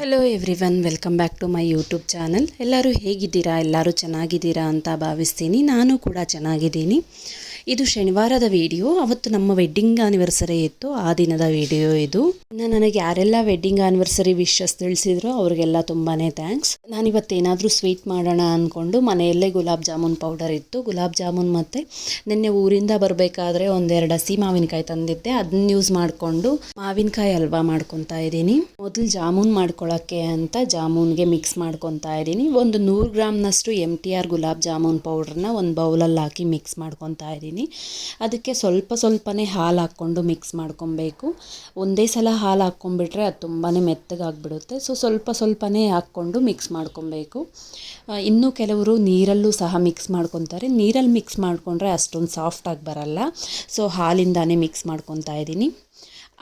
Hello everyone welcome back to my YouTube channel ಎಲ್ಲರೂ ಹೇಗಿದ್ದೀರಾ? ಎಲ್ಲರೂ ಚೆನ್ನಾಗಿದ್ದೀರಾ ಅಂತ ಭಾವಿಸ್ತೀನಿ. ನಾನು ಕೂಡ ಚೆನ್ನಾಗಿದ್ದೀನಿ. ಇದು ಶನಿವಾರದ ವಿಡಿಯೋ. ಅವತ್ತು ನಮ್ಮ ವೆಡ್ಡಿಂಗ್ ಆನಿವರ್ಸರಿ ಇತ್ತು. ಆ ದಿನದ ವಿಡಿಯೋ ಇದು. ನನಗೆ ಯಾರೆಲ್ಲ ವೆಡ್ಡಿಂಗ್ ಆನಿವರ್ಸರಿ ವಿಶಸ್ ತಿಳಿಸಿದ್ರು ಅವ್ರಿಗೆಲ್ಲ ತುಂಬಾ ಥ್ಯಾಂಕ್ಸ್ ನಾನಿವತ್ತು ಏನಾದರೂ ಸ್ವೀಟ್ ಮಾಡೋಣ ಅಂದ್ಕೊಂಡು ಮನೆಯಲ್ಲೇ ಗುಲಾಬ್ ಜಾಮೂನ್ ಪೌಡರ್ ಇತ್ತು. ಗುಲಾಬ್ ಜಾಮೂನ್ ಮತ್ತು ನಿನ್ನೆ ಊರಿಂದ ಬರಬೇಕಾದ್ರೆ ಒಂದೆರಡು ಹಸಿ ಮಾವಿನಕಾಯಿ ತಂದಿದ್ದೆ. ಅದನ್ನ ಯೂಸ್ ಮಾಡಿಕೊಂಡು ಮಾವಿನಕಾಯಿ ಹಲ್ವಾ ಮಾಡ್ಕೊತಾ ಇದ್ದೀನಿ. ಮೊದಲು ಜಾಮೂನ್ ಮಾಡ್ಕೊಳ್ಳೋಕ್ಕೆ ಅಂತ ಜಾಮೂನ್ಗೆ ಮಿಕ್ಸ್ ಮಾಡ್ಕೊತಾ ಇದ್ದೀನಿ. ಒಂದು ನೂರು ಗ್ರಾಮ್ನಷ್ಟು M T R gulab jamun ಪೌಡರ್ನ ಒಂದು ಬೌಲಲ್ಲಿ ಹಾಕಿ ಮಿಕ್ಸ್ ಮಾಡ್ಕೊತಾ ಇದ್ದೀನಿ. ಅದಕ್ಕೆ ಸ್ವಲ್ಪ ಸ್ವಲ್ಪನೇ ಹಾಲು ಹಾಕ್ಕೊಂಡು ಮಿಕ್ಸ್ ಮಾಡ್ಕೊಬೇಕು. ಒಂದೇ ಸಲ ಹಾಲು ಹಾಕ್ಕೊಂಬಿಟ್ರೆ ಅದು ತುಂಬಾ ಮೆತ್ತಗಾಗ್ಬಿಡುತ್ತೆ. ಸೊ ಸ್ವಲ್ಪ ಸ್ವಲ್ಪನೇ ಹಾಕ್ಕೊಂಡು ಮಿಕ್ಸ್ ಮಾಡ್ಕೊಬೇಕು. ಇನ್ನೂ ಇನ್ನು ಕೆಲವರು ನೀರಲ್ಲೂ ಸಹ ಮಿಕ್ಸ್ ಮಾಡ್ಕೊತಾರೆ. ನೀರಲ್ಲಿ ಮಿಕ್ಸ್ ಮಾಡಿಕೊಂಡ್ರೆ ಅಷ್ಟೊಂದು ಸಾಫ್ಟಾಗಿ ಬರಲ್ಲ. ಸೊ ಹಾಲಿಂದಾನೇ ಮಿಕ್ಸ್ ಮಾಡ್ಕೊತಾ ಇದ್ದೀನಿ.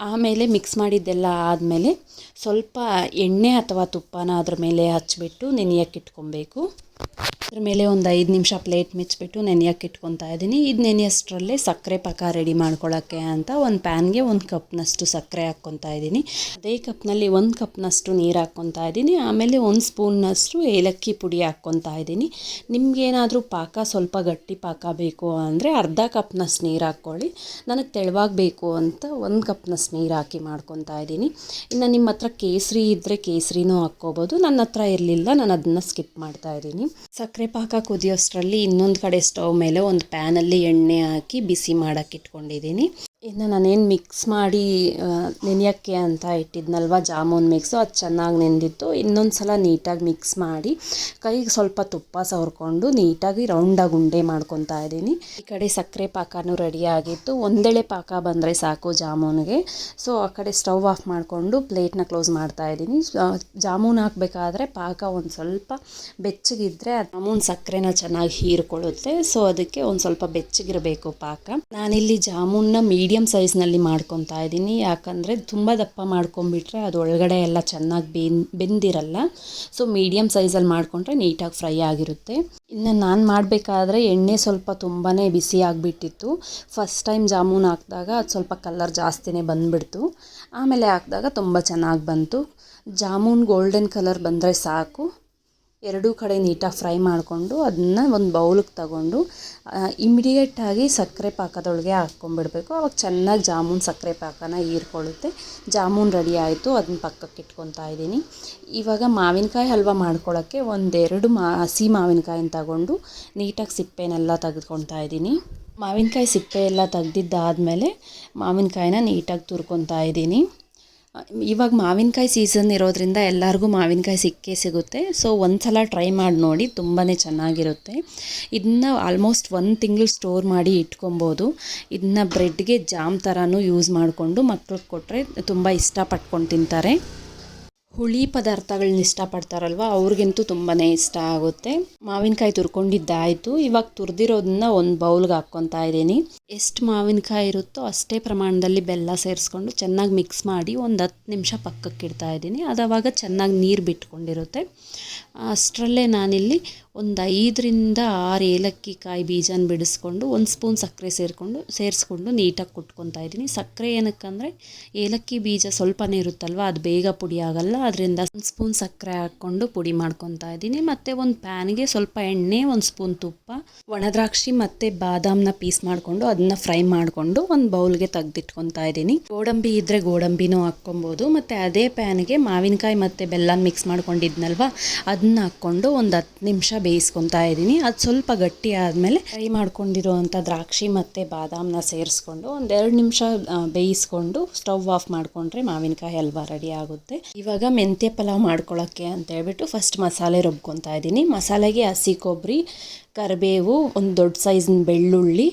ಆಮೇಲೆ ಮಿಕ್ಸ್ ಮಾಡಿದ್ದೆಲ್ಲ ಆದಮೇಲೆ ಸ್ವಲ್ಪ ಎಣ್ಣೆ ಅಥವಾ ತುಪ್ಪನ ಅದ್ರ ಮೇಲೆ ಹಚ್ಚಿಬಿಟ್ಟು ನೆನೆಯಕ್ಕೆ ಇಟ್ಕೊಬೇಕು. ಅದ್ರ ಮೇಲೆ ಒಂದು ಐದು ನಿಮಿಷ ಪ್ಲೇಟ್ ಮುಚ್ಚಿಬಿಟ್ಟು ನೆನೆಯಕ್ಕೆ ಇಟ್ಕೊತಾ ಇದ್ದೀನಿ. ಇದು ನೆನೆಯಷ್ಟರಲ್ಲೇ ಸಕ್ಕರೆ ಪಾಕ ರೆಡಿ ಮಾಡ್ಕೊಳ್ಳೋಕ್ಕೆ ಅಂತ ಒಂದು ಪ್ಯಾನ್ಗೆ ಒಂದು ಕಪ್ನಷ್ಟು ಸಕ್ಕರೆ ಹಾಕ್ಕೊತಾ ಇದ್ದೀನಿ. ಅದೇ ಕಪ್ನಲ್ಲಿ ಒಂದು ಕಪ್ನಷ್ಟು ನೀರು ಹಾಕ್ಕೊತಾ ಇದ್ದೀನಿ. ಆಮೇಲೆ ಒಂದು ಸ್ಪೂನ್ನಷ್ಟು ಏಲಕ್ಕಿ ಪುಡಿ ಹಾಕ್ಕೊತಾ ಇದ್ದೀನಿ. ನಿಮಗೇನಾದರೂ ಪಾಕ ಸ್ವಲ್ಪ ಗಟ್ಟಿ ಪಾಕ ಬೇಕು ಅಂದರೆ ಅರ್ಧ ಕಪ್ನಷ್ಟು ನೀರು ಹಾಕ್ಕೊಳ್ಳಿ. ನನಗೆ ತೆಳುವಾಗಬೇಕು ಅಂತ ಒಂದು ಕಪ್ನಷ್ಟು ನೀರು ಹಾಕಿ ಮಾಡ್ಕೊತಾ ಇದ್ದೀನಿ. ಇನ್ನು ನಿಮ್ಮ ಹತ್ರ ಕೇಸರಿ ಇದ್ದರೆ ಕೇಸರಿನೂ ಹಾಕ್ಕೋಬೋದು. ನನ್ನ ಹತ್ರ ಇರಲಿಲ್ಲ, ನಾನು ಅದನ್ನು ಸ್ಕಿಪ್ ಮಾಡ್ತಾ ಇದ್ದೀನಿ. ಸಕ್ಕರೆ ಪಾಕ ಕುದಿಯೋಷ್ಟರಲ್ಲಿ ಇನ್ನೊಂದು ಕಡೆ ಸ್ಟವ್ ಮೇಲೆ ಒಂದು ಪ್ಯಾನಲ್ಲಿ ಎಣ್ಣೆ ಹಾಕಿ ಬಿಸಿ ಮಾಡೋಕ್ಕೆ ಇಟ್ಕೊಂಡಿದ್ದೀನಿ. ಇನ್ನು ನಾನೇನು ಮಿಕ್ಸ್ ಮಾಡಿ ನೆನೆಯೋಕ್ಕೆ ಅಂತ ಇಟ್ಟಿದ್ನಲ್ವ ಜಾಮೂನ್ ಮಿಕ್ಸು ಅದು ಚೆನ್ನಾಗಿ ನೆಂದಿತ್ತು. ಇನ್ನೊಂದು ಸಲ ನೀಟಾಗಿ ಮಿಕ್ಸ್ ಮಾಡಿ, ಕೈಗೆ ಸ್ವಲ್ಪ ತುಪ್ಪ ಸವರ್ಕೊಂಡು ನೀಟಾಗಿ ರೌಂಡಾಗಿ ಉಂಡೆ ಮಾಡ್ಕೊತಾ ಇದ್ದೀನಿ. ಈ ಕಡೆ ಸಕ್ಕರೆ ಪಾಕನೂ ರೆಡಿ ಆಗಿತ್ತು. ಒಂದೆಳೆ ಪಾಕ ಬಂದರೆ ಸಾಕು ಜಾಮೂನ್ಗೆ. ಸೊ ಆ ಕಡೆ ಸ್ಟವ್ ಆಫ್ ಮಾಡಿಕೊಂಡು ಪ್ಲೇಟ್ನ ಕ್ಲೋಸ್ ಮಾಡ್ತಾ ಇದ್ದೀನಿ. ಜಾಮೂನ್ ಹಾಕಬೇಕಾದ್ರೆ ಪಾಕ ಒಂದು ಸ್ವಲ್ಪ ಬೆಚ್ಚಗಿದ್ರೆ ಆ ಜಾಮೂನ್ ಸಕ್ಕರೆನ ಚೆನ್ನಾಗಿ ಹೀರ್ಕೊಳ್ಳುತ್ತೆ. ಸೊ ಅದಕ್ಕೆ ಒಂದು ಸ್ವಲ್ಪ ಬೆಚ್ಚಗಿರಬೇಕು ಪಾಕ. ನಾನಿಲ್ಲಿ ಜಾಮೂನ್ನ ಮೀಡಿಯಮ್ ಸೈಜ್ನಲ್ಲಿ ಮಾಡ್ಕೊತಾ ಇದ್ದೀನಿ. ಯಾಕಂದರೆ ತುಂಬ ದಪ್ಪ ಮಾಡ್ಕೊಂಬಿಟ್ರೆ ಅದು ಒಳಗಡೆ ಎಲ್ಲ ಚೆನ್ನಾಗಿ ಬೆನ್, ಬೆಂದಿರಲ್ಲ. ಸೊ ಮೀಡಿಯಮ್ ಸೈಜಲ್ಲಿ ಮಾಡಿಕೊಂಡ್ರೆ ನೀಟಾಗಿ ಫ್ರೈ ಆಗಿರುತ್ತೆ. ಇನ್ನು ನಾನು ಮಾಡಬೇಕಾದ್ರೆ ಎಣ್ಣೆ ಸ್ವಲ್ಪ ತುಂಬಾ ಬಿಸಿ ಆಗಿಬಿಟ್ಟಿತ್ತು. ಫಸ್ಟ್ ಟೈಮ್ ಜಾಮೂನ್ ಹಾಕಿದಾಗ ಅದು ಸ್ವಲ್ಪ ಕಲರ್ ಜಾಸ್ತಿನೇ ಬಂದುಬಿಡ್ತು. ಆಮೇಲೆ ಹಾಕಿದಾಗ ತುಂಬ ಚೆನ್ನಾಗಿ ಬಂತು. ಜಾಮೂನ್ ಗೋಲ್ಡನ್ ಕಲರ್ ಬಂದರೆ ಸಾಕು. ಎರಡೂ ಕಡೆ ನೀಟಾಗಿ ಫ್ರೈ ಮಾಡಿಕೊಂಡು ಅದನ್ನ ಒಂದು ಬೌಲಿಗೆ ತಗೊಂಡು ಇಮಿಡಿಯೇಟಾಗಿ ಸಕ್ಕರೆ ಪಾಕದೊಳಗೆ ಹಾಕ್ಕೊಂಡ್ಬಿಡ್ಬೇಕು. ಅವಾಗ ಚೆನ್ನಾಗಿ ಜಾಮೂನ್ ಸಕ್ಕರೆ ಪಾಕನ ಹೀರ್ಕೊಳ್ಳುತ್ತೆ. ಜಾಮೂನ್ ರೆಡಿ ಆಯಿತು, ಅದನ್ನ ಪಕ್ಕಕ್ಕೆ ಇಟ್ಕೊತಾ ಇದ್ದೀನಿ. ಇವಾಗ ಮಾವಿನಕಾಯಿ ಹಲ್ವ ಮಾಡ್ಕೊಳ್ಳೋಕ್ಕೆ ಒಂದೆರಡು ಮಾ, ಹಸಿ ಮಾವಿನಕಾಯಿನ ತಗೊಂಡು ನೀಟಾಗಿ ಸಿಪ್ಪೆನೆಲ್ಲ ತೆಗೆದುಕೊತಾ ಇದ್ದೀನಿ. ಮಾವಿನಕಾಯಿ ಸಿಪ್ಪೆ ಎಲ್ಲ ತೆಗ್ದಿದ್ದಾದಮೇಲೆ ಮಾವಿನಕಾಯಿನ ನೀಟಾಗಿ ತುರ್ಕೊತಾ ಇದ್ದೀನಿ. ಇವಾಗ ಮಾವಿನಕಾಯಿ ಸೀಸನ್ ಇರೋದ್ರಿಂದ ಎಲ್ಲರಿಗೂ ಮಾವಿನಕಾಯಿ ಸಿಕ್ಕೇ ಸಿಗುತ್ತೆ. ಸೊ ಒಂದು ಸಲ ಟ್ರೈ ಮಾಡಿ ನೋಡಿ ತುಂಬಾ ಚೆನ್ನಾಗಿರುತ್ತೆ. ಇದನ್ನ ಆಲ್ಮೋಸ್ಟ್ ಒಂದು ತಿಂಗಳು ಸ್ಟೋರ್ ಮಾಡಿ ಇಟ್ಕೊಬೋದು. ಇದನ್ನ ಬ್ರೆಡ್ಗೆ ಜಾಮ್ ಥರನೂ ಯೂಸ್ ಮಾಡಿಕೊಂಡು ಮಕ್ಳಿಗೆ ಕೊಟ್ಟರೆ ತುಂಬ ಇಷ್ಟಪಟ್ಕೊಂಡು ತಿಂತಾರೆ. ಹುಳಿ ಪದಾರ್ಥಗಳನ್ನ ಇಷ್ಟಪಡ್ತಾರಲ್ವ, ಅವ್ರಿಗಂತೂ ತುಂಬಾ ಇಷ್ಟ ಆಗುತ್ತೆ. ಮಾವಿನಕಾಯಿ ತುರ್ಕೊಂಡಿದ್ದಾಯಿತು. ಇವಾಗ ತುರಿದಿರೋದನ್ನ ಒಂದು ಬೌಲ್ಗೆ ಹಾಕ್ಕೊತಾ ಇದ್ದೀನಿ. ಎಷ್ಟು ಮಾವಿನಕಾಯಿ ಇರುತ್ತೋ ಅಷ್ಟೇ ಪ್ರಮಾಣದಲ್ಲಿ ಬೆಲ್ಲ ಸೇರಿಸ್ಕೊಂಡು ಚೆನ್ನಾಗಿ ಮಿಕ್ಸ್ ಮಾಡಿ ಒಂದು ಹತ್ತು ನಿಮಿಷ ಪಕ್ಕಕ್ಕೆ ಇಡ್ತಾ ಇದ್ದೀನಿ. ಅದು ಅವಾಗ ಚೆನ್ನಾಗಿ ನೀರು ಬಿಟ್ಕೊಂಡಿರುತ್ತೆ. ಅಷ್ಟರಲ್ಲೇ ನಾನಿಲ್ಲಿ ಒಂದು ಐದರಿಂದ ಆರು ಏಲಕ್ಕಿ ಕಾಯಿ ಬೀಜನ ಬಿಡಿಸ್ಕೊಂಡು ಒಂದು ಸ್ಪೂನ್ ಸಕ್ಕರೆ ಸೇರಿಕೊಂಡು, ಸೇರಿಸ್ಕೊಂಡು ನೀಟಾಗಿ ಕುಟ್ಕೊತಾ ಇದ್ದೀನಿ. ಸಕ್ಕರೆ ಏನಕ್ಕಂದರೆ ಏಲಕ್ಕಿ ಬೀಜ ಸ್ವಲ್ಪನೇ ಇರುತ್ತಲ್ವ, ಅದು ಬೇಗ ಪುಡಿ ಆಗಲ್ಲ. ಅದರಿಂದ ಒಂದು ಸ್ಪೂನ್ ಸಕ್ಕರೆ ಹಾಕ್ಕೊಂಡು ಪುಡಿ ಮಾಡ್ಕೊತಾ ಇದ್ದೀನಿ. ಮತ್ತು ಒಂದು ಪ್ಯಾನ್ಗೆ ಸ್ವಲ್ಪ ಎಣ್ಣೆ, ಒಂದು ಸ್ಪೂನ್ ತುಪ್ಪ ಒಣದ್ರಾಕ್ಷಿ ಮತ್ತು ಬಾದಾಮನ್ನ ಪೀಸ್ ಮಾಡಿಕೊಂಡು ಅದನ್ನ ಫ್ರೈ ಮಾಡಿಕೊಂಡು ಒಂದು ಬೌಲ್ಗೆ ತೆಗ್ದಿಟ್ಕೊತಾ ಇದ್ದೀನಿ. ಗೋಡಂಬಿ ಇದ್ದರೆ ಗೋಡಂಬಿನೂ ಹಾಕ್ಕೊಬೋದು, ಮತ್ತು ಅದೇ ಪ್ಯಾನ್ಗೆ ಮಾವಿನಕಾಯಿ ಮತ್ತು ಬೆಲ್ಲ ಮಿಕ್ಸ್ ಮಾಡ್ಕೊಂಡಿದ್ನಲ್ವ, ಅದನ್ನ ಹಾಕ್ಕೊಂಡು ಒಂದು ಹತ್ತು ನಿಮಿಷ ಬೇಯಿಸ್ಕೊತಾ ಇದ್ದೀನಿ. ಅದು ಸ್ವಲ್ಪ ಗಟ್ಟಿ ಆದಮೇಲೆ ಫ್ರೈ ಮಾಡ್ಕೊಂಡಿರುವಂಥ ದ್ರಾಕ್ಷಿ ಮತ್ತು ಬಾದಾಮನ್ನ ಸೇರಿಸ್ಕೊಂಡು ಒಂದೆರಡು ನಿಮಿಷ ಬೇಯಿಸ್ಕೊಂಡು ಸ್ಟವ್ ಆಫ್ ಮಾಡಿಕೊಂಡ್ರೆ ಮಾವಿನಕಾಯಿ ಹಲ್ವಾ ರೆಡಿ ಆಗುತ್ತೆ. ಇವಾಗ ಮೆಂತ್ಯ ಪಲಾವ್ ಮಾಡ್ಕೊಳ್ಳೋಕ್ಕೆ ಅಂತ ಹೇಳ್ಬಿಟ್ಟು ಫಸ್ಟ್ ಮಸಾಲೆ ರುಬ್ಕೊತಾ ಇದ್ದೀನಿ. ಮಸಾಲೆಗೆ ಹಸಿ ಕೊಬ್ಬರಿ ಕರಿಬೇವು, ಒಂದು ದೊಡ್ಡ ಸೈಜಿನ ಬೆಳ್ಳುಳ್ಳಿ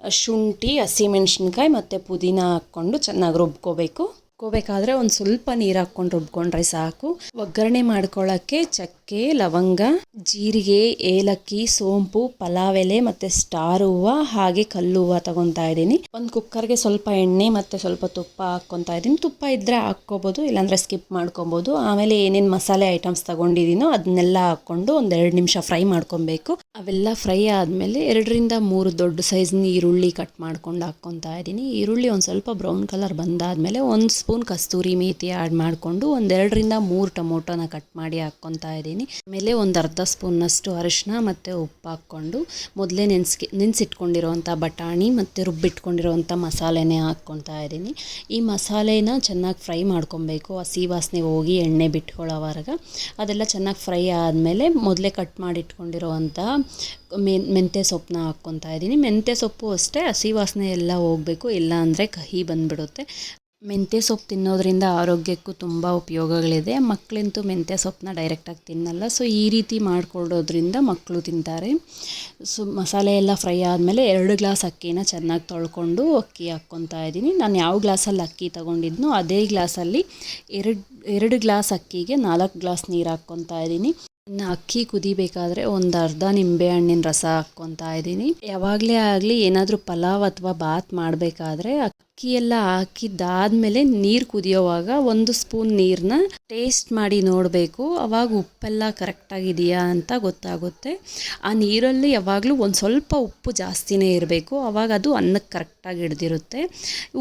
ಶುಂಠಿ ಹಸಿಮೆಣ್ಸಿನ್ಕಾಯಿ ಮತ್ತು ಪುದೀನ ಹಾಕ್ಕೊಂಡು ಚೆನ್ನಾಗಿ ರುಬ್ಕೋಬೇಕು. ರುಬ್ಕೋಬೇಕಾದ್ರೆ ಒಂದು ಸ್ವಲ್ಪ ನೀರು ಹಾಕ್ಕೊಂಡು ರುಬ್ಕೊಂಡ್ರೆ ಸಾಕು. ಒಗ್ಗರಣೆ ಮಾಡ್ಕೊಳ್ಳೋಕ್ಕೆ ಚಕ್ಕೆ ಚಕ್ಕೆ ಲವಂಗ, ಜೀರಿಗೆ, ಏಲಕ್ಕಿ, ಸೋಂಪು ಪಲಾವ್ ಎಲೆ ಮತ್ತು ಸ್ಟಾರ್ ಹೂವು ಹಾಗೆ ಕಲ್ಲು ಹೂವು ತಗೊತಾ ಇದ್ದೀನಿ. ಒಂದು ಕುಕ್ಕರ್ಗೆ ಸ್ವಲ್ಪ ಎಣ್ಣೆ ಮತ್ತು ಸ್ವಲ್ಪ ತುಪ್ಪ ಹಾಕ್ಕೊತಾ ಇದ್ದೀನಿ. ತುಪ್ಪ ಇದ್ದರೆ ಹಾಕ್ಕೋಬೋದು, ಇಲ್ಲಾಂದರೆ ಸ್ಕಿಪ್ ಮಾಡ್ಕೊಬೋದು. ಆಮೇಲೆ ಏನೇನು ಮಸಾಲೆ ಐಟಮ್ಸ್ ತಗೊಂಡಿದ್ದೀನೋ ಅದನ್ನೆಲ್ಲ ಹಾಕ್ಕೊಂಡು ಒಂದೆರಡು ನಿಮಿಷ ಫ್ರೈ ಮಾಡ್ಕೊಬೇಕು. ಅವೆಲ್ಲ ಫ್ರೈ ಆದಮೇಲೆ ಎರಡರಿಂದ ಮೂರು ದೊಡ್ಡ ಸೈಜ್ನ ಈರುಳ್ಳಿ ಕಟ್ ಮಾಡ್ಕೊಂಡು ಹಾಕ್ಕೊತಾ ಇದ್ದೀನಿ. ಈರುಳ್ಳಿ ಒಂದು ಸ್ವಲ್ಪ ಬ್ರೌನ್ ಕಲರ್ ಬಂದಾದಮೇಲೆ ಒಂದು ಸ್ಪೂನ್ ಕಸ್ತೂರಿ ಮೇಥಿ ಆ್ಯಡ್ ಮಾಡಿಕೊಂಡು ಒಂದೆರಡರಿಂದ ಮೂರು ಟೊಮೊಟೊನ ಕಟ್ ಮಾಡಿ ಹಾಕ್ಕೊತಾ ಇದ್ದೀನಿ. ಆಮೇಲೆ ಒಂದು ಅರ್ಧ ಸ್ಪೂನ್ನಷ್ಟು ಅರಿಶಿನ ಮತ್ತು ಉಪ್ಪು ಹಾಕ್ಕೊಂಡು ಮೊದಲೇ ನೆನೆಸ್ಕಿ ನೆನೆಸಿಟ್ಕೊಂಡಿರೋವಂಥ ಬಟಾಣಿ ಮತ್ತು ರುಬ್ಬಿಟ್ಕೊಂಡಿರೋವಂಥ ಮಸಾಲೆನೇ ಹಾಕ್ಕೊತಾ ಇದ್ದೀನಿ. ಈ ಮಸಾಲೆನ ಚೆನ್ನಾಗಿ ಫ್ರೈ ಮಾಡ್ಕೊಬೇಕು. ಹಸಿ ವಾಸನೆ ಹೋಗಿ ಎಣ್ಣೆ ಬಿಟ್ಕೊಳ್ಳೋವರೆಗೆ ಅದೆಲ್ಲ ಚೆನ್ನಾಗಿ ಫ್ರೈ ಆದಮೇಲೆ ಮೊದಲೇ ಕಟ್ ಮಾಡಿಟ್ಕೊಂಡಿರೋವಂಥ ಮೆನ್, ಮೆಂತ್ಯ ಸೊಪ್ಪನ್ನ ಹಾಕ್ಕೊತಾ ಇದ್ದೀನಿ. ಮೆಂತ್ಯ ಸೊಪ್ಪು ಅಷ್ಟೇ, ಹಸಿ ವಾಸನೆ ಎಲ್ಲ ಹೋಗಬೇಕು. ಇಲ್ಲ ಅಂದರೆ ಕಹಿ ಬಂದುಬಿಡುತ್ತೆ. ಮೆಂತ್ಯ ಸೊಪ್ಪು ತಿನ್ನೋದ್ರಿಂದ ಆರೋಗ್ಯಕ್ಕೂ ತುಂಬ ಉಪಯೋಗಗಳಿದೆ. ಮಕ್ಕಳಂತೂ ಮೆಂತ್ಯ ಸೊಪ್ಪನ್ನ ಡೈರೆಕ್ಟಾಗಿ ತಿನ್ನಲ್ಲ. ಸೊ ಈ ರೀತಿ ಮಾಡಿಕೊಡೋದ್ರಿಂದ ಮಕ್ಕಳು ತಿಂತಾರೆ. ಸೊ ಮಸಾಲೆ ಎಲ್ಲ ಫ್ರೈ ಆದಮೇಲೆ ಎರಡು ಗ್ಲಾಸ್ ಅಕ್ಕಿನ ಚೆನ್ನಾಗಿ ತೊಳ್ಕೊಂಡು ಅಕ್ಕಿ ಹಾಕ್ಕೊತಾ ಇದ್ದೀನಿ. ನಾನು ಯಾವ ಗ್ಲಾಸಲ್ಲಿ ಅಕ್ಕಿ ತೊಗೊಂಡಿದ್ನೋ ಅದೇ ಗ್ಲಾಸಲ್ಲಿ ಎರಡು ಎರಡು ಗ್ಲಾಸ್ ಅಕ್ಕಿಗೆ ನಾಲ್ಕು ಗ್ಲಾಸ್ ನೀರು ಹಾಕ್ಕೊತಾ ಇದ್ದೀನಿ. ಇನ್ನು ಅಕ್ಕಿ ಕುದಿಬೇಕಾದ್ರೆ ಒಂದು ಅರ್ಧ ನಿಂಬೆ ಹಣ್ಣಿನ ರಸ ಹಾಕ್ಕೊತಾ ಇದ್ದೀನಿ. ಯಾವಾಗಲೇ ಆಗಲಿ ಏನಾದರೂ ಪಲಾವ್ ಅಥವಾ ಬಾತ್ ಮಾಡಬೇಕಾದ್ರೆ ಅಕ್ಕಿ ಎಲ್ಲ ಹಾಕಿದ್ದಾದಮೇಲೆ ನೀರು ಕುದಿಯೋವಾಗ ಒಂದು ಸ್ಪೂನ್ ನೀರನ್ನ ಟೇಸ್ಟ್ ಮಾಡಿ ನೋಡಬೇಕು. ಅವಾಗ ಉಪ್ಪೆಲ್ಲ ಕರೆಕ್ಟಾಗಿದೆಯಾ ಅಂತ ಗೊತ್ತಾಗುತ್ತೆ. ಆ ನೀರಲ್ಲಿ ಯಾವಾಗಲೂ ಒಂದು ಸ್ವಲ್ಪ ಉಪ್ಪು ಜಾಸ್ತಿನೇ ಇರಬೇಕು. ಅವಾಗ ಅದು ಅನ್ನಕ್ಕೆ ಕರೆಕ್ಟಾಗಿ ಹಿಡ್ದಿರುತ್ತೆ.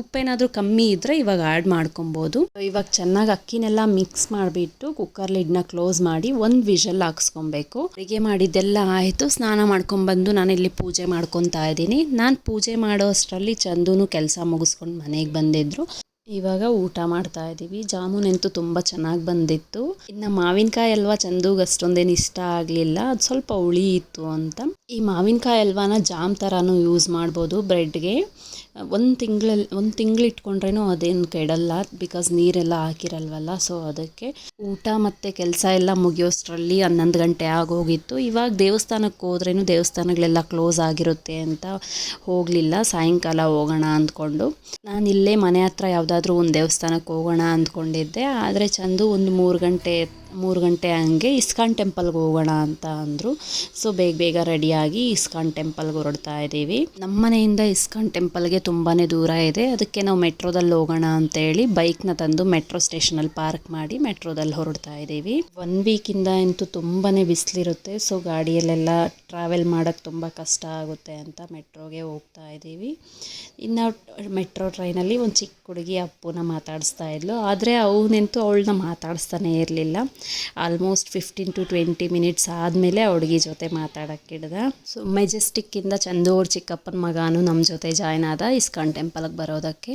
ಉಪ್ಪೇನಾದರೂ ಕಮ್ಮಿ ಇದ್ದರೆ ಇವಾಗ ಆ್ಯಡ್ ಮಾಡ್ಕೊಬೋದು. ಇವಾಗ ಚೆನ್ನಾಗಿ ಅಕ್ಕಿನೆಲ್ಲ ಮಿಕ್ಸ್ ಮಾಡಿಬಿಟ್ಟು ಕುಕ್ಕರ್ ಲಿಡ್ನ ಕ್ಲೋಸ್ ಮಾಡಿ ಒಂದು ವಿಷಲ್ ಹಾಕ್ಸ್ಕೊಬೇಕು. ಅಡುಗೆ ಮಾಡಿದ್ದೆಲ್ಲ ಆಯಿತು. ಸ್ನಾನ ಮಾಡ್ಕೊಂಬಂದು ನಾನು ಇಲ್ಲಿ ಪೂಜೆ ಮಾಡ್ಕೊತಾ ಇದ್ದೀನಿ. ನಾನು ಪೂಜೆ ಮಾಡೋ ಅಷ್ಟರಲ್ಲಿ ಚಂದೂನು ಕೆಲಸ ಮುಗಿಸ್ಕೊಂಡು ಮನೆಗೆ ಬಂದಿದ್ರು. ಇವಾಗ ಊಟ ಮಾಡ್ತಾ ಇದ್ದೀವಿ ಜಾಮೂನ್ ಅಂತೂ ತುಂಬ ಚೆನ್ನಾಗಿ ಬಂದಿತ್ತು. ಇನ್ನು ಮಾವಿನಕಾಯಿ ಅಲ್ವಾ ಚಂದೂಗೆ ಅಷ್ಟೊಂದೇನು ಇಷ್ಟ ಆಗಲಿಲ್ಲ. ಅದು ಸ್ವಲ್ಪ ಹುಳಿ ಇತ್ತು ಅಂತ. ಈ ಮಾವಿನಕಾಯಿ ಅಲ್ವಾನ ಜಾಮ್ ಥರನೂ ಯೂಸ್ ಮಾಡ್ಬೋದು ಬ್ರೆಡ್ಗೆ. ಒಂದು ತಿಂಗಳಲ್ಲಿ ಒಂದು ತಿಂಗಳು ಇಟ್ಕೊಂಡ್ರೇನು ಅದೇನು ಕೆಡಲ್ಲ. ಬಿಕಾಸ್ ನೀರೆಲ್ಲ ಹಾಕಿರಲ್ವಲ್ಲ. ಸೊ ಅದಕ್ಕೆ ಊಟ ಮತ್ತು ಕೆಲಸ ಎಲ್ಲ ಮುಗಿಯೋಷ್ಟರಲ್ಲಿ ಹನ್ನೊಂದು ಗಂಟೆ ಆಗೋಗಿತ್ತು ಇವಾಗ ದೇವಸ್ಥಾನಕ್ಕೆ ಹೋದ್ರೇನು ದೇವಸ್ಥಾನಗಳೆಲ್ಲ ಕ್ಲೋಸ್ ಆಗಿರುತ್ತೆ ಅಂತ ಹೋಗಲಿಲ್ಲ. ಸಾಯಂಕಾಲ ಹೋಗೋಣ ಅಂದ್ಕೊಂಡು. ನಾನು ಇಲ್ಲೇ ಮನೆ ಹತ್ರ ಯಾವುದಾದ್ರೂ ಒಂದು ದೇವಸ್ಥಾನಕ್ಕೆ ಹೋಗೋಣ ಅಂದ್ಕೊಂಡಿದ್ದೆ. ಆದರೆ ಚಂದು ಒಂದು ಮೂರು ಗಂಟೆ ಮೂರು ಗಂಟೆ ಹಂಗೆ ಇಸ್ಕಾನ್ ಟೆಂಪಲ್ಗೆ ಹೋಗೋಣ ಅಂತ ಅಂದರು. ಸೊ ಬೇಗ ಬೇಗ ರೆಡಿಯಾಗಿ ಇಸ್ಕಾನ್ ಟೆಂಪಲ್ಗೆ ಹೊರಡ್ತಾ ಇದ್ದೀವಿ. ನಮ್ಮ ಮನೆಯಿಂದ ಇಸ್ಕಾನ್ ಟೆಂಪಲ್ಗೆ ತುಂಬಾ ದೂರ ಇದೆ. ಅದಕ್ಕೆ ನಾವು ಮೆಟ್ರೋದಲ್ಲಿ ಹೋಗೋಣ ಅಂತೇಳಿ ಬೈಕ್ನ ತಂದು ಮೆಟ್ರೋ ಸ್ಟೇಷನಲ್ಲಿ ಪಾರ್ಕ್ ಮಾಡಿ ಮೆಟ್ರೋದಲ್ಲಿ ಹೊರಡ್ತಾ ಇದ್ದೀವಿ. ಒನ್ ವೀಕಿಂದ ಅಂತೂ ತುಂಬಾ ಬಿಸಿಲಿರುತ್ತೆ. ಸೊ ಗಾಡಿಯಲ್ಲೆಲ್ಲ ಟ್ರಾವೆಲ್ ಮಾಡೋಕ್ಕೆ ತುಂಬ ಕಷ್ಟ ಆಗುತ್ತೆ ಅಂತ ಮೆಟ್ರೋಗೆ ಹೋಗ್ತಾ ಇದ್ದೀವಿ. ಇನ್ನು ಮೆಟ್ರೋ ಟ್ರೈನಲ್ಲಿ ಒಂದು ಚಿಕ್ಕ ಹುಡುಗಿ ಅಪ್ಪುನ ಮಾತಾಡಿಸ್ತಾ ಇದ್ಲು. ಆದರೆ ಅವನಂತೂ ಅವಳನ್ನ ಮಾತಾಡಿಸ್ತಾನೆ ಇರಲಿಲ್ಲ. Almost fifteen to twenty minutes ಆದಮೇಲೆ ಆ ಹುಡುಗಿ ಜೊತೆ ಮಾತಾಡೋಕ್ಕಿಡ್ದ ಸೊ ಮೆಜೆಸ್ಟಿಕ್ಕಿಂದ ಚಂದೂರ್ ಚಿಕ್ಕಪ್ಪನ ಮಗನೂ ನಮ್ಮ ಜೊತೆ ಜಾಯ್ನ್ ಆದ ಇಸ್ಕಾನ್ ಟೆಂಪಲ್ಗೆ ಬರೋದಕ್ಕೆ.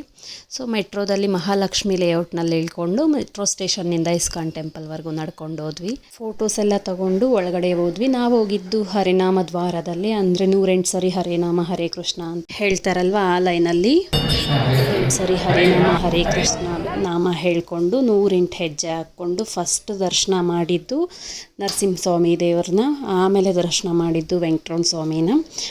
ಸೊ ಮೆಟ್ರೋದಲ್ಲಿ ಮಹಾಲಕ್ಷ್ಮಿ ಲೇಔಟ್ನಲ್ಲಿ ಇಳ್ಕೊಂಡು ಮೆಟ್ರೋ ಸ್ಟೇಷನ್ನಿಂದ ಇಸ್ಕಾನ್ ಟೆಂಪಲ್ವರೆಗೂ ನಡ್ಕೊಂಡು ಹೋದ್ವಿ. ಫೋಟೋಸ್ ಎಲ್ಲ ತಗೊಂಡು ಒಳಗಡೆ ಹೋದ್ವಿ. ನಾವು ಹೋಗಿದ್ದು ಹರಿನಾಮ ದ್ವಾರದಲ್ಲಿ. ಅಂದರೆ ನೂರೆಂಟು ಸರಿ ಹರೇನಾಮ ಹರೇ ಕೃಷ್ಣ ಅಂತ ಹೇಳ್ತಾರಲ್ವ ಆ ಲೈನಲ್ಲಿ ಸರಿ ಹರೇನಾಮ ಹರೇ ಕೃಷ್ಣ ನಾಮ ಹೇಳ್ಕೊಂಡು ನೂರೆಂಟು ಹೆಜ್ಜೆ ಹಾಕ್ಕೊಂಡು ಫಸ್ಟ್ ದರ್ಶನ ಮಾಡಿದ್ದು ನರಸಿಂಹಸ್ವಾಮಿ ದೇವ್ರನ್ನ, ಆಮೇಲೆ ದರ್ಶನ ಮಾಡಿದ್ದು ವೆಂಕಟರಮಣ ಸ್ವಾಮಿನ,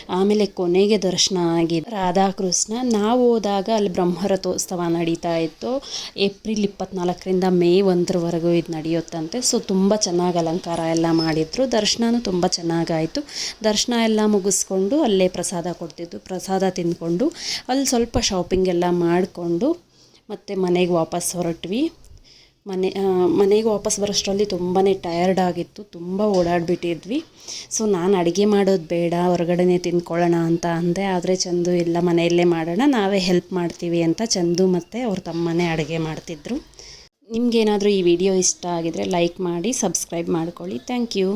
ಆಮೇಲೆ ಕೊನೆಗೆ ದರ್ಶನ ಆಗಿದ್ದು ರಾಧಾಕೃಷ್ಣ. ನಾವು ಹೋದಾಗ ಅಲ್ಲಿ ಬ್ರಹ್ಮರಥೋತ್ಸವ ನಡೀತಾ ಇತ್ತು. ಏಪ್ರಿಲ್ ಇಪ್ಪತ್ನಾಲ್ಕರಿಂದ ಮೇ ಒಂದರವರೆಗೂ ಇದು ನಡೆಯುತ್ತಂತೆ. ಸೊ ತುಂಬ ಚೆನ್ನಾಗಿ ಅಲಂಕಾರ ಎಲ್ಲ ಮಾಡಿದರು. ದರ್ಶನವೂ ತುಂಬ ಚೆನ್ನಾಗಾಯಿತು. ದರ್ಶನ ಎಲ್ಲ ಮುಗಿಸ್ಕೊಂಡು ಅಲ್ಲೇ ಪ್ರಸಾದ ಕೊಡ್ತಿದ್ದು. ಪ್ರಸಾದ ತಿಂದ್ಕೊಂಡು ಅಲ್ಲಿ ಸ್ವಲ್ಪ ಶಾಪಿಂಗ್ ಎಲ್ಲ ಮಾಡಿಕೊಂಡು ಮತ್ತು ಮನೆಗೆ ವಾಪಸ್ ಹೊರಟ್ವಿ. ಮನೆ ಮನೆಗೆ ವಾಪಸ್ ಬರೋಷ್ಟರಲ್ಲಿ ತುಂಬಾ ಟಯರ್ಡ್ ಆಗಿತ್ತು, ತುಂಬ ಓಡಾಡಿಬಿಟ್ಟಿದ್ವಿ. ಸೊ ನಾನು ಅಡುಗೆ ಮಾಡೋದು ಬೇಡ, ಹೊರಗಡೆನೇ ತಿಂದ್ಕೊಳ್ಳೋಣ ಅಂತ ಅಂದೆ. ಆದರೆ ಚಂದು ಇಲ್ಲ, ಮನೆಯಲ್ಲೇ ಮಾಡೋಣ, ನಾವೇ ಹೆಲ್ಪ್ ಮಾಡ್ತೀವಿ ಅಂತ ಚಂದು ಮತ್ತು ಅವ್ರ ತಮ್ಮನೇ ಅಡುಗೆ ಮಾಡ್ತಿದ್ರು. ನಿಮಗೇನಾದರೂ ಈ ವಿಡಿಯೋ ಇಷ್ಟ ಆಗಿದರೆ ಲೈಕ್ ಮಾಡಿ ಸಬ್ಸ್ಕ್ರೈಬ್ ಮಾಡ್ಕೊಳ್ಳಿ. Thank you